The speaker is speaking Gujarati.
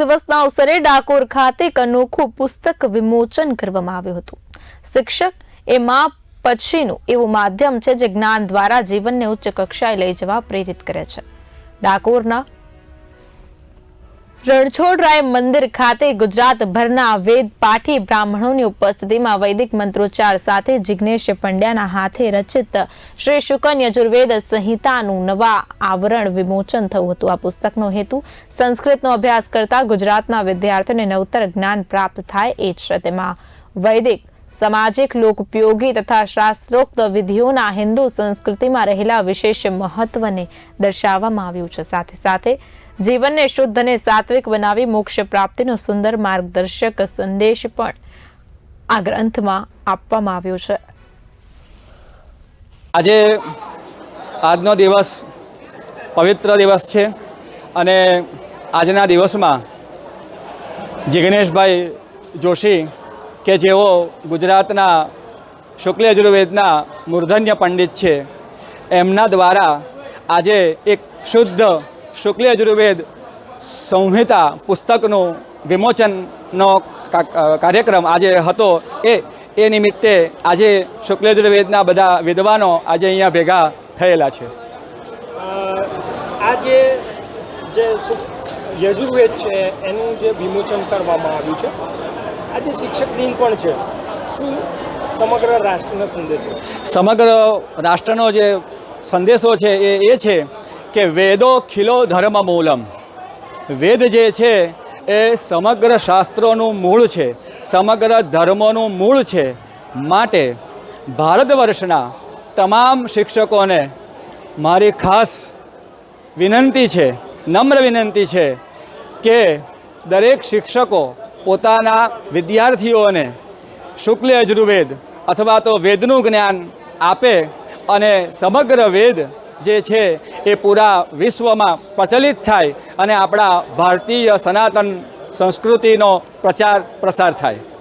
દિવસના અવસરે ડાકોર ખાતે એક અનોખું પુસ્તક વિમોચન કરવામાં આવ્યું હતું. શિક્ષક એ મા પછીનું એવું માધ્યમ છે જે જ્ઞાન દ્વારા જીવનને ઉચ્ચ કક્ષાએ લઈ જવા પ્રેરિત કરે છે. ડાકોરના રણછોડરાય મંદિર ખાતે ગુજરાતભરના વેદ પાઠી બ્રાહ્મણોની ઉપસ્થિતિમાં વૈદિક મંત્રોચ્ચાર સાથે જિજ્ઞેશ પંડ્યાના હાથે રચિત શ્રી શુકન યજુર્વેદ સંહિતાનું નવા આવરણ વિમોચન થયું હતું. આ પુસ્તકનો હેતુ સંસ્કૃતનો અભ્યાસ કરતા ગુજરાતના વિદ્યાર્થીઓને નવતર જ્ઞાન પ્રાપ્ત થાય એ છે. તેમાં વૈદિક, સામાજિક લોકોપયોગી તથા શાસ્ત્રોક્ત વિધિઓના હિન્દુ સંસ્કૃતિમાં રહેલા વિશેષ મહત્વને દર્શાવવામાં આવ્યું છે. સાથે સાથે જીવનને શુદ્ધ અને સાત્વિક બનાવી મોક્ષ પ્રાપ્તિનો સુંદર માર્ગદર્શક સંદેશ પણ આ ગ્રંથમાં આપવામાં આવ્યો છે. આજે આજનો દિવસ પવિત્ર દિવસ છે અને આજના દિવસમાં જિગ્નેશભાઈ જોશી કે જેઓ ગુજરાતના શુક્લ યજુર્વેદના મૂર્ધન્ય પંડિત છે, એમના દ્વારા આજે એક શુદ્ધ શુક્લ યજુર્વેદ સંહિતા પુસ્તકનું વિમોચનનો કાર્યક્રમ આજે હતો. એ એ નિમિત્તે આજે શુક્લ યજુર્વેદના બધા વિદ્વાનો આજે અહીંયા ભેગા થયેલા છે. આજે જે જે યજુર્વેદ છે એનું જે વિમોચન કરવામાં આવ્યું છે આજે શિક્ષક દિન પણ છે શું સમગ્ર રાષ્ટ્રનો સંદેશો? સમગ્ર રાષ્ટ્રનો જે સંદેશો છે એ એ છે કે વેદો ખિલો ધર્મ મૂલમ. વેદ જે છે એ સમગ્ર શાસ્ત્રોનું મૂળ છે, સમગ્ર ધર્મોનું મૂળ છે. માટે ભારત વર્ષના તમામ શિક્ષકોને મારી ખાસ વિનંતી છે, નમ્ર વિનંતી છે કે દરેક શિક્ષકો પોતાના વિદ્યાર્થીઓને શુક્લ યજુર્વેદ અથવા તો વેદનું જ્ઞાન આપે અને સમગ્ર વેદ જે છે એ પૂરા વિશ્વમાં પ્રચલિત થાય અને આપણા ભારતીય સનાતન સંસ્કૃતિનો પ્રચાર પ્રસાર થાય.